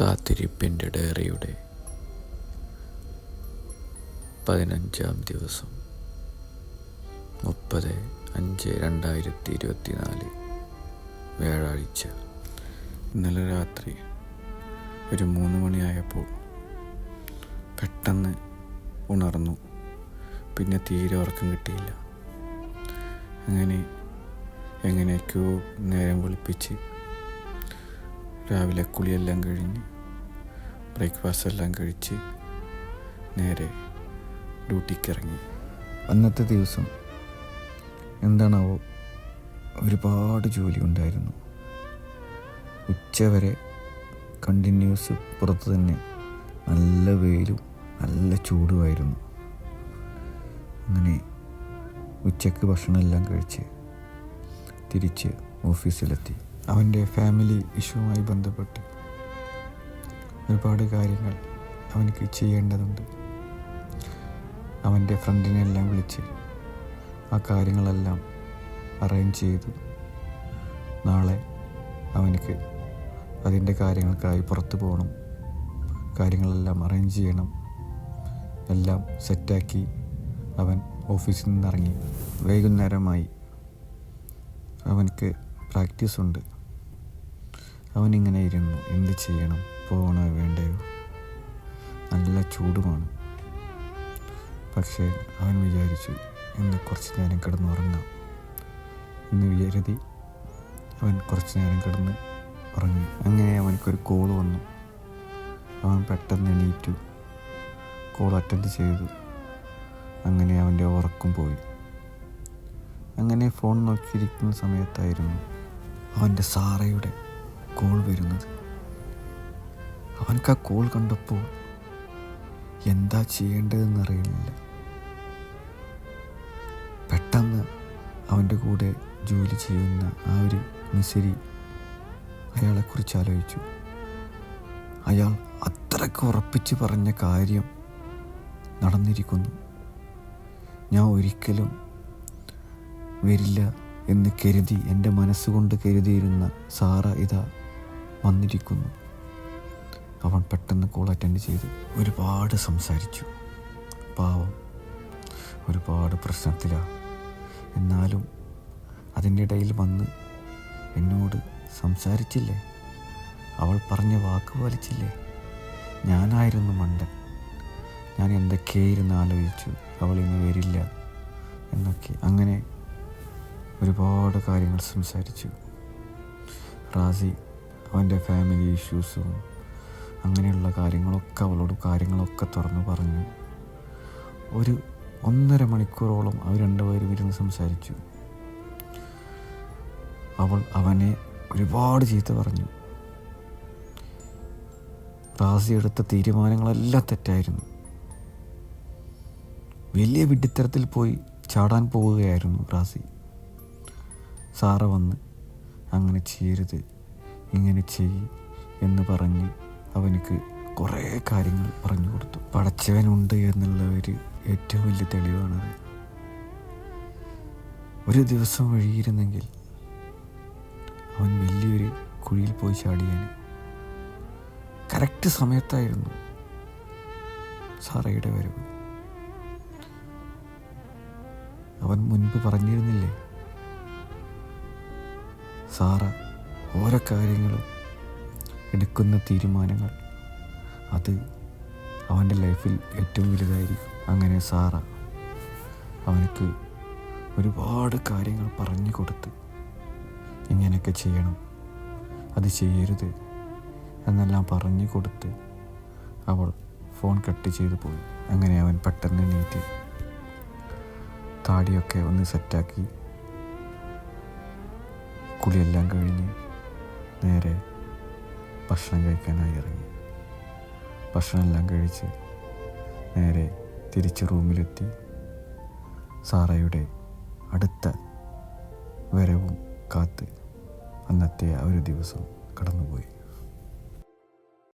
കാത്തിരിപ്പിന്റെ ഡയറിയുടെ പതിനഞ്ചാം ദിവസം മുപ്പത് അഞ്ച് രണ്ടായിരത്തി ഇരുപത്തിനാല് വ്യാഴാഴ്ച. ഇന്നലെ രാത്രി ഒരു മൂന്ന് മണിയായപ്പോൾ പെട്ടെന്ന് ഉണർന്നു. പിന്നെ തീരെ ഉറക്കം കിട്ടിയില്ല. അങ്ങനെ എങ്ങനെയൊക്കെയോ നേരം വെളുപ്പിച്ച് രാവിലെ കുളിയെല്ലാം കഴിഞ്ഞ് ബ്രേക്ക്ഫാസ്റ്റ് എല്ലാം കഴിച്ച് നേരെ ഡ്യൂട്ടിക്ക് ഇറങ്ങി അന്നത്തെ ദിവസം എന്താണാവോ ഒരുപാട് ജോലി ഉണ്ടായിരുന്നു ഉച്ചവരെ കണ്ടിന്യൂസ് പുറത്ത് തന്നെ നല്ല വെയിലും നല്ല ചൂടുമായിരുന്നു. അങ്ങനെ ഉച്ചയ്ക്ക് ഭക്ഷണമെല്ലാം കഴിച്ച് തിരിച്ച് ഓഫീസിലെത്തി. അവന്റെ ഫാമിലി ഇഷ്യൂവുമായി ബന്ധപ്പെട്ട് ഒരുപാട് കാര്യങ്ങൾ അവനിക്ക് ചെയ്യേണ്ടതുണ്ട്. അവന്റെ ഫ്രണ്ടിനെ എല്ലാം വിളിച്ച് ആ കാര്യങ്ങളെല്ലാം അറേഞ്ച് ചെയ്തു. നാളെ അവനക്ക് അതിന്റെ കാര്യങ്ങൾക്കായി പുറത്തു പോകണം. കാര്യങ്ങളെല്ലാം അറേഞ്ച് ചെയ്യണം. എല്ലാം സെറ്റാക്കി അവൻ ഓഫീസിൽ നിന്നിറങ്ങി. വൈകുന്നേരമായി അവനക്ക് പ്രാക്ടീസ് ഉണ്ട് അവനിങ്ങനെ ഇരുന്നു. എന്ത് ചെയ്യണം? പോകണോ വേണ്ടയോ? നല്ല ചൂടുമാണ്. പക്ഷേ അവൻ വിചാരിച്ചു ഇന്ന് കുറച്ച് നേരം കിടന്നുറങ്ങാം എന്ന് വിചാരിതി അവൻ കുറച്ച് നേരം കിടന്ന് ഉറങ്ങി. അങ്ങനെ അവനക്കൊരു കോൾ വന്നു. അവൻ പെട്ടെന്ന് എണീറ്റു. കോൾ അറ്റൻഡ് ചെയ്തു. അങ്ങനെ അവന്റെ ഉറക്കം പോയി. അങ്ങനെ ഫോൺ നോക്കിയിരിക്കുന്ന സമയത്തായിരുന്നു അവന്റെ സാറയുടെ കോൾ വരുന്നത്. അവനക്ക് ആ കോൾ കണ്ടപ്പോൾ എന്താ ചെയ്യേണ്ടതെന്ന് അറിയുന്നില്ല. പെട്ടെന്ന് അവന്റെ കൂടെ ജോലി ചെയ്യുന്ന ആ ഒരു മിസരി അയാളെക്കുറിച്ച് ആലോചിച്ചു. അയാൾ അത്രയ്ക്ക് ഉറപ്പിച്ച് പറഞ്ഞ കാര്യം നടന്നിരിക്കുന്നു. ഞാൻ ഒരിക്കലും വരില്ല എന്ന് കരുതി എന്റെ മനസ്സുകൊണ്ട് കരുതിയിരുന്ന സാറ ഇതാ വന്നിരിക്കുന്നു. അവൻ പെട്ടെന്ന് കോൾ അറ്റൻഡ് ചെയ്തു ഒരുപാട് സംസാരിച്ചു. പാവം ഒരുപാട് പ്രശ്നത്തിലാണ് എന്നാലും അതിന്റെ ഇടയിൽ വന്ന് എന്നോട് സംസാരിച്ചില്ലേ? അവൾ പറഞ്ഞ വാക്ക് പാലിച്ചില്ലേ? ഞാനായിരുന്നു മണ്ടൻ. ഞാൻ എന്തൊക്കെയായിരുന്നു ആലോചിച്ചു അവൾ ഇന്ന് വരില്ല എന്നൊക്കെ അങ്ങനെ ഒരുപാട് കാര്യങ്ങൾ സംസാരിച്ചു. റാസി അവന്റെ ഫാമിലി ഇഷ്യൂസും അങ്ങനെയുള്ള കാര്യങ്ങളൊക്കെ അവളോട് കാര്യങ്ങളൊക്കെ തുറന്നു പറഞ്ഞു. ഒരു ഒന്നര മണിക്കൂറോളം അവർ രണ്ടുപേരും ഇരുന്ന് സംസാരിച്ചു. അവൾ അവനെ ഒരുപാട് ചീത്ത പറഞ്ഞു. റാസി എടുത്ത തീരുമാനങ്ങളെല്ലാം തെറ്റായിരുന്നു. വലിയ വിഡിത്തരത്തിൽ പോയി ചാടാൻ പോവുകയായിരുന്നു റാസി സാറ വന്ന് അങ്ങനെ ചെയ്യരുത്. ഇങ്ങനെ ചെയ് എന്ന് പറഞ്ഞ് അവനക്ക് കുറേ കാര്യങ്ങൾ പറഞ്ഞു കൊടുത്തു. പടച്ചവനുണ്ട് എന്നുള്ള ഒരു ഏറ്റവും വലിയ തെളിവാണത്. ഒരു ദിവസം വഴിയിരുന്നെങ്കിൽ അവൻ വലിയൊരു കുഴിയിൽ പോയി ചാടിയാൻ കറക്റ്റ് സമയത്തായിരുന്നു സാറയുടെ വരവ്. അവൻ മുൻപ് പറഞ്ഞിരുന്നില്ലേ? സാറ ഓരോ കാര്യങ്ങളും എടുക്കുന്ന തീരുമാനങ്ങൾ. അത് അവന്റെ ലൈഫിൽ ഏറ്റവും വലുതായിരിക്കും. അങ്ങനെ സാറ അവനക്ക് ഒരുപാട് കാര്യങ്ങൾ പറഞ്ഞു കൊടുത്ത് ഇങ്ങനെയൊക്കെ ചെയ്യണം. അത് ചെയ്യരുത് എന്നെല്ലാം പറഞ്ഞു കൊടുത്ത് അവൾ ഫോൺ കട്ട് ചെയ്തു പോയി. അങ്ങനെ അവൻ പെട്ടെന്ന് എണീറ്റ് താടിയൊക്കെ ഒന്ന് സെറ്റാക്കി കുളിയെല്ലാം കഴിഞ്ഞ് നേരെ ഭക്ഷണം കഴിക്കാനായി ഇറങ്ങി. ഭക്ഷണമെല്ലാം കഴിച്ച് നേരെ തിരിച്ച് റൂമിലെത്തി. സാറയുടെ അടുത്ത വരവും കാത്ത് അന്നത്തെ ആ ഒരു ദിവസം കടന്നുപോയി.